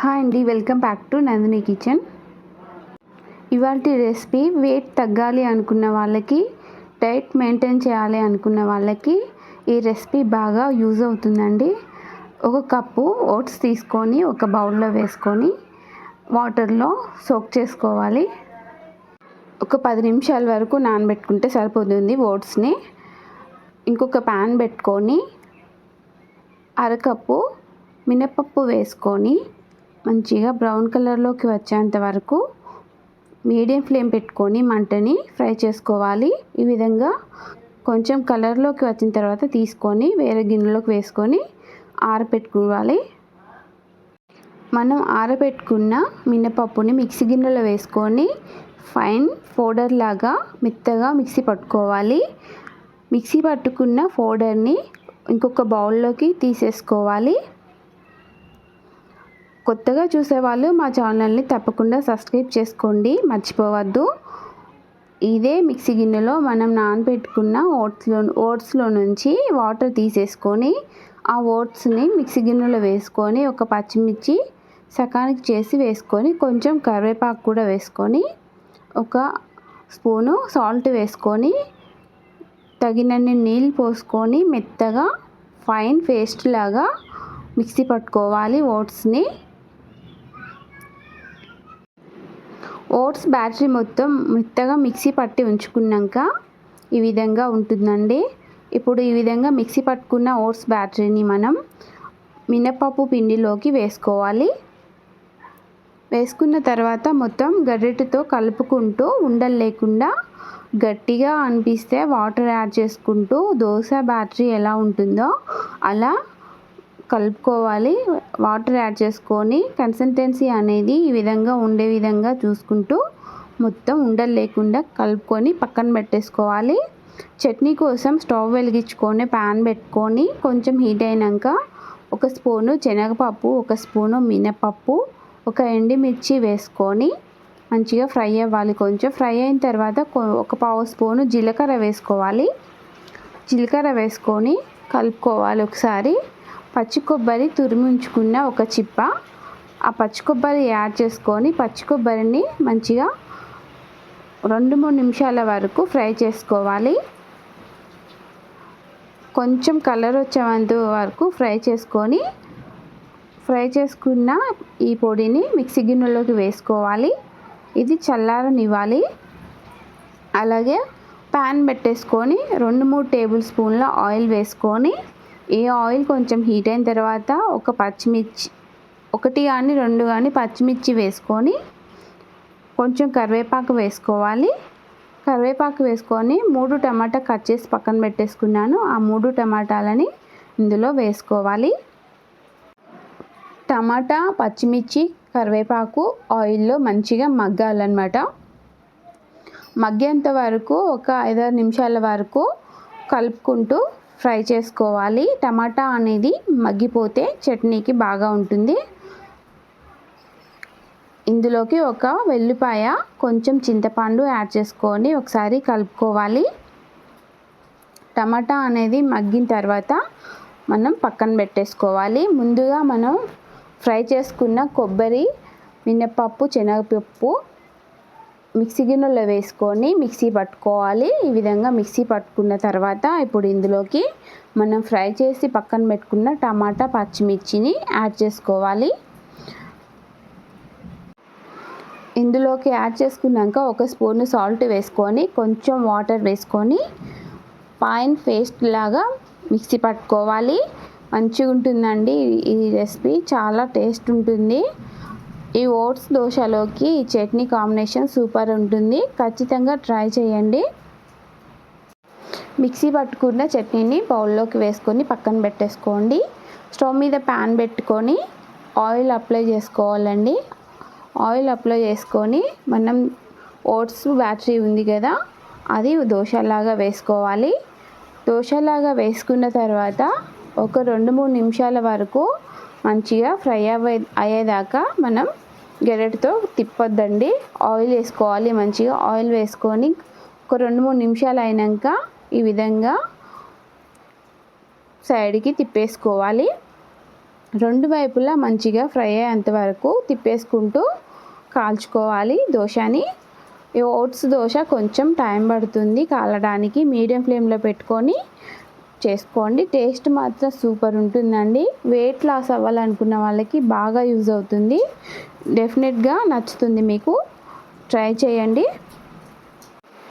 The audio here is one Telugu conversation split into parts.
హాయ్ అండి welcome back to Nandini kitchen ఇవాళ రెసిపీ వెయిట్ తగ్గాలి అనుకున్న వాళ్ళకి డైట్ మెయింటైన్ చేయాలి అనుకున్న వాళ్ళకి ఈ రెసిపీ బాగా యూజ్ అవుతుందండి. ఒక కప్పు ఓట్స్ తీసుకొని ఒక బౌల్లో వేసుకొని వాటర్లో సోక్ చేసుకోవాలి. ఒక పది నిమిషాల వరకు నానబెట్టుకుంటే సరిపోతుంది ఓట్స్ని ఇంకొక ప్యాన్ పెట్టుకొని అరకప్పు మినపప్పు వేసుకొని మంచిగా బ్రౌన్ కలర్లోకి వచ్చేంత వరకు మీడియం ఫ్లేమ్ పెట్టుకొని మంటని ఫ్రై చేసుకోవాలి. ఈ విధంగా కొంచెం కలర్లోకి వచ్చిన తర్వాత తీసుకొని వేరే గిన్నెలోకి వేసుకొని ఆరబెట్టుకోవాలి మనం ఆరబెట్టుకున్న మినపప్పుని మిక్సీ గిన్నెలో వేసుకొని ఫైన్ పౌడర్ లాగా మెత్తగా మిక్సీ పట్టుకోవాలి. మిక్సీ పట్టుకున్న పౌడర్ని ఇంకొక బౌల్లోకి తీసేసుకోవాలి. కొత్తగా చూసేవాళ్ళు మా ఛానల్ని తప్పకుండా సబ్స్క్రైబ్ చేసుకోండి మర్చిపోవద్దు. ఇదే మిక్సీ గిన్నెలో మనం నానబెట్టుకున్న ఓట్స్లో ఓట్స్లో నుంచి వాటర్ తీసేసుకొని ఆ ఓట్స్ని మిక్సీ గిన్నెలో వేసుకొని ఒక పచ్చిమిర్చి సకానికి చేసి వేసుకొని కొంచెం కరివేపాకు కూడా వేసుకొని ఒక స్పూను సాల్ట్ వేసుకొని తగినన్ని నీళ్ళు పోసుకొని మెత్తగా ఫైన్ పేస్ట్ లాగా మిక్సీ పట్టుకోవాలి ఓట్స్ని. ఓట్స్ బ్యాటరీ మొత్తం మెత్తగా మిక్సీ పట్టి ఉంచుకున్నాక ఈ విధంగా ఉంటుందండి. ఇప్పుడు ఈ విధంగా మిక్సీ పట్టుకున్న ఓట్స్ బ్యాటరీని మనం మినపప్పు పిండిలోకి వేసుకోవాలి. వేసుకున్న తర్వాత మొత్తం గరిటెతో కలుపుకుంటూ ఉండలు లేకుండా గట్టిగా అనిపిస్తే వాటర్ యాడ్ చేసుకుంటూ దోశ బ్యాటరీ ఎలా ఉంటుందో అలా కలుపుకోవాలి. వాటర్ యాడ్ చేసుకొని కన్సిస్టెన్సీ అనేది ఈ విధంగా ఉండే విధంగా చూసుకుంటూ మొత్తం ఉండలు లేకుండా కలుపుకొని పక్కన పెట్టేసుకోవాలి. చట్నీ కోసం స్టవ్ వెలిగించుకొని ప్యాన్ పెట్టుకొని కొంచెం హీట్ అయినాక ఒక స్పూను శనగపప్పు ఒక స్పూను మినపప్పు ఒక ఎండిమిర్చి వేసుకొని మంచిగా ఫ్రై అవ్వాలి కొంచెం. ఫ్రై అయిన తర్వాత ఒక పావు స్పూను జీలకర్ర వేసుకోవాలి. జీలకర్ర వేసుకొని కలుపుకోవాలి ఒకసారి. పచ్చి కొబ్బరి తురిమి ఉంచుకున్న ఒక చిప్ప. ఆ పచ్చి కొబ్బరి యాడ్ చేసుకొని పచ్చి కొబ్బరిని మంచిగా రెండు మూడు నిమిషాల వరకు ఫ్రై చేసుకోవాలి. కొంచెం కలర్ వచ్చేంత వరకు ఫ్రై చేసుకొని ఫ్రై చేసుకున్న ఈ పొడిని మిక్సీ గిన్నెలోకి వేసుకోవాలి. ఇది చల్లారనివ్వాలి. అలాగే ప్యాన్ పెట్టేసుకొని రెండు మూడు టేబుల్ స్పూన్ల ఆయిల్ వేసుకొని ఈ ఆయిల్ కొంచెం హీట్ అయిన తర్వాత ఒక పచ్చిమిర్చి ఒకటి కానీ రెండు కానీ పచ్చిమిర్చి వేసుకొని కొంచెం కరివేపాకు వేసుకోవాలి. కరివేపాకు వేసుకొని మూడు టమాటా కట్ చేసి పక్కన పెట్టేసుకున్నాను. ఆ మూడు టమాటాలని ఇందులో వేసుకోవాలి. టమాటా పచ్చిమిర్చి కరివేపాకు ఆయిల్లో మంచిగా మగ్గాలన్నమాట. మగ్గేంత వరకు ఒక ఐదారు నిమిషాల వరకు కలుపుకుంటూ ఫ్రై చేసుకోవాలి. టమాటా అనేది మగ్గిపోతే చట్నీకి బాగా ఉంటుంది. ఇందులోకి ఒక వెల్లిపాయ కొంచెం చింతపండు యాడ్ చేసుకొని ఒకసారి కలుపుకోవాలి. టమాటా అనేది మగ్గిన తర్వాత మనం పక్కన పెట్టేసుకోవాలి. ముందుగా మనం ఫ్రై చేసుకున్న కొబ్బరి మినపప్పు శనగపప్పు మిక్సీ గిన్నెలో వేసుకొని మిక్సీ పట్టుకోవాలి. ఈ విధంగా మిక్సీ పట్టుకున్న తర్వాత ఇప్పుడు ఇందులోకి మనం ఫ్రై చేసి పక్కన పెట్టుకున్న టమాటా పచ్చిమిర్చిని యాడ్ చేసుకోవాలి. ఇందులోకి యాడ్ చేసుకున్నాక ఒక స్పూన్ సాల్ట్ వేసుకొని కొంచెం వాటర్ వేసుకొని పాయిన్ పేస్ట్ లాగా మిక్సీ పట్టుకోవాలి. మంచిగా ఉంటుందండి ఈ రెసిపీ. చాలా టేస్ట్ ఉంటుంది. ఈ ఓట్స్ దోశలోకి ఈ చట్నీ కాంబినేషన్ సూపర్ ఉంటుంది. ఖచ్చితంగా ట్రై చేయండి. మిక్సీ పట్టుకున్న చట్నీని బౌల్లోకి వేసుకొని పక్కన పెట్టేసుకోండి. స్టవ్ మీద ప్యాన్ పెట్టుకొని ఆయిల్ అప్లై చేసుకోవాలండి. ఆయిల్ అప్లై చేసుకొని మనం ఓట్స్ బ్యాటరీ ఉంది కదా అది దోశలాగా వేసుకోవాలి. దోశలాగా వేసుకున్న తర్వాత ఒక రెండు మూడు నిమిషాల వరకు మంచిగా ఫ్రై అవ్వే అయ్యేదాకా మనం గెరెట్తో తిప్పొద్దండి. ఆయిల్ వేసుకోవాలి మంచిగా ఆయిల్ వేసుకొని ఒక రెండు మూడు నిమిషాలు అయినాక ఈ విధంగా సైడ్కి తిప్పేసుకోవాలి. రెండు వైపులా మంచిగా ఫ్రై అయ్యేంత వరకు తిప్పేసుకుంటూ కాల్చుకోవాలి దోశని. ఓట్స్ దోశ కొంచెం టైం పడుతుంది కాలడానికి. మీడియం ఫ్లేమ్లో పెట్టుకొని చేసుకోండి. టేస్ట్ మాత్రం సూపర్ ఉంటుందండి. వెయిట్ లాస్ అవ్వాలనుకున్న వాళ్ళకి బాగా యూజ్ అవుతుంది. డెఫినెట్గా నచ్చుతుంది మీకు. ట్రై చేయండి.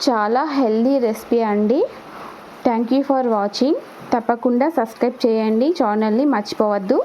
చాలా హెల్దీ రెసిపీ అండి. Thank you for watching. తప్పకుండా సబ్స్క్రైబ్ చేయండి. ఛానల్ని మర్చిపోవద్దు.